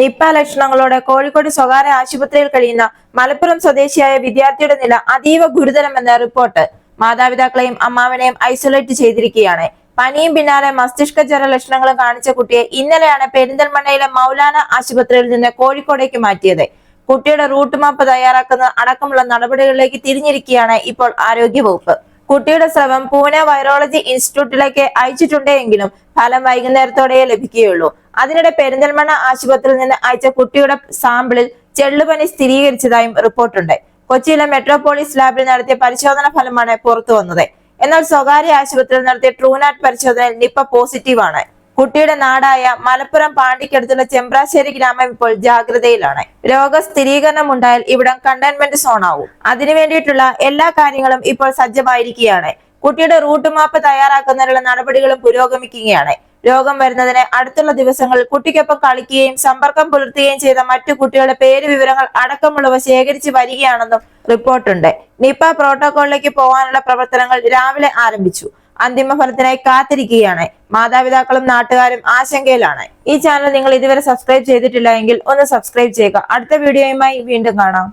Nipah ലക്ഷണങ്ങളോടെ Kozhikode സ്വകാര്യ ആശുപത്രിയിൽ കഴിയുന്ന മലപ്പുറം സ്വദേശിയായ വിദ്യാർത്ഥിയുടെ നില അതീവ ഗുരുതരമെന്ന റിപ്പോർട്ട്. മാതാപിതാക്കളെയും അമ്മാവനെയും ഐസൊലേറ്റ് ചെയ്തിരിക്കുകയാണ്. പനിയും പിന്നാലെ മസ്തിഷ്ക ജ്വര ലക്ഷണങ്ങളും കാണിച്ച കുട്ടിയെ ഇന്നലെയാണ് പെരിന്തൽമണ്ണയിലെ മൗലാന ആശുപത്രിയിൽ നിന്ന് കോഴിക്കോടേക്ക് മാറ്റിയത്. കുട്ടിയുടെ റൂട്ട് മാപ്പ് തയ്യാറാക്കുന്ന അടക്കമുള്ള നടപടികളിലേക്ക് തിരിഞ്ഞിരിക്കുകയാണ് ഇപ്പോൾ ആരോഗ്യവകുപ്പ്. കുട്ടിയുടെ സ്രവം പൂനെ വൈറോളജി ഇൻസ്റ്റിറ്റ്യൂട്ടിലേക്ക് അയച്ചിട്ടുണ്ടെങ്കിലും ഫലം വൈകുന്നേരത്തോടെ ലഭിക്കുകയുള്ളൂ. അതിനിടെ പെരിന്തൽമണ്ണ ആശുപത്രിയിൽ നിന്ന് അയച്ച കുട്ടിയുടെ സാമ്പിളിൽ ചെള്ളുപനി സ്ഥിരീകരിച്ചതായും റിപ്പോർട്ടുണ്ട്. കൊച്ചിയിലെ മെട്രോപോളിസ് ലാബിൽ നടത്തിയ പരിശോധന ഫലമാണ് പുറത്തു വന്നത് എന്നാൽ സ്വകാര്യ ആശുപത്രിയിൽ നടത്തിയ ട്രൂനാറ്റ് പരിശോധനയിൽ നിപ്പ പോസിറ്റീവാണ്. കുട്ടിയുടെ നാടായ മലപ്പുറം പാണ്ടിക്കടുത്തുള്ള ചെമ്പ്രാശ്ശേരി ഗ്രാമം ഇപ്പോൾ ജാഗ്രതയിലാണ്. രോഗ സ്ഥിരീകരണം ഉണ്ടായാൽ ഇവിടം കണ്ടെയ്ൻമെന്റ് സോണാവും. അതിനു വേണ്ടിയിട്ടുള്ള എല്ലാ കാര്യങ്ങളും ഇപ്പോൾ സജ്ജമായിരിക്കുകയാണ്. കുട്ടിയുടെ റൂട്ട് മാപ്പ് തയ്യാറാക്കുന്നതിനുള്ള നടപടികളും പുരോഗമിക്കുകയാണ്. രോഗം വരുന്നതിന് അടുത്തുള്ള ദിവസങ്ങളിൽ കുട്ടിക്കൊപ്പം കളിക്കുകയും സമ്പർക്കം പുലർത്തുകയും ചെയ്ത മറ്റു കുട്ടികളുടെ പേര് വിവരങ്ങൾ അടക്കമുള്ളവ ശേഖരിച്ച് വരികയാണെന്നും റിപ്പോർട്ടുണ്ട്. നിപ പ്രോട്ടോകോളിലേക്ക് പോകാനുള്ള പ്രവർത്തനങ്ങൾ രാവിലെ ആരംഭിച്ചു. അന്തിമ ഫലത്തിനായി കാത്തിരിക്കുകയാണ്. മാതാപിതാക്കളും നാട്ടുകാരും ആശങ്കയിലാണ്. ഈ ചാനൽ നിങ്ങൾ ഇതുവരെ സബ്സ്ക്രൈബ് ചെയ്തിട്ടില്ല ഒന്ന് സബ്സ്ക്രൈബ് ചെയ്യുക. അടുത്ത വീഡിയോയുമായി വീണ്ടും കാണാം.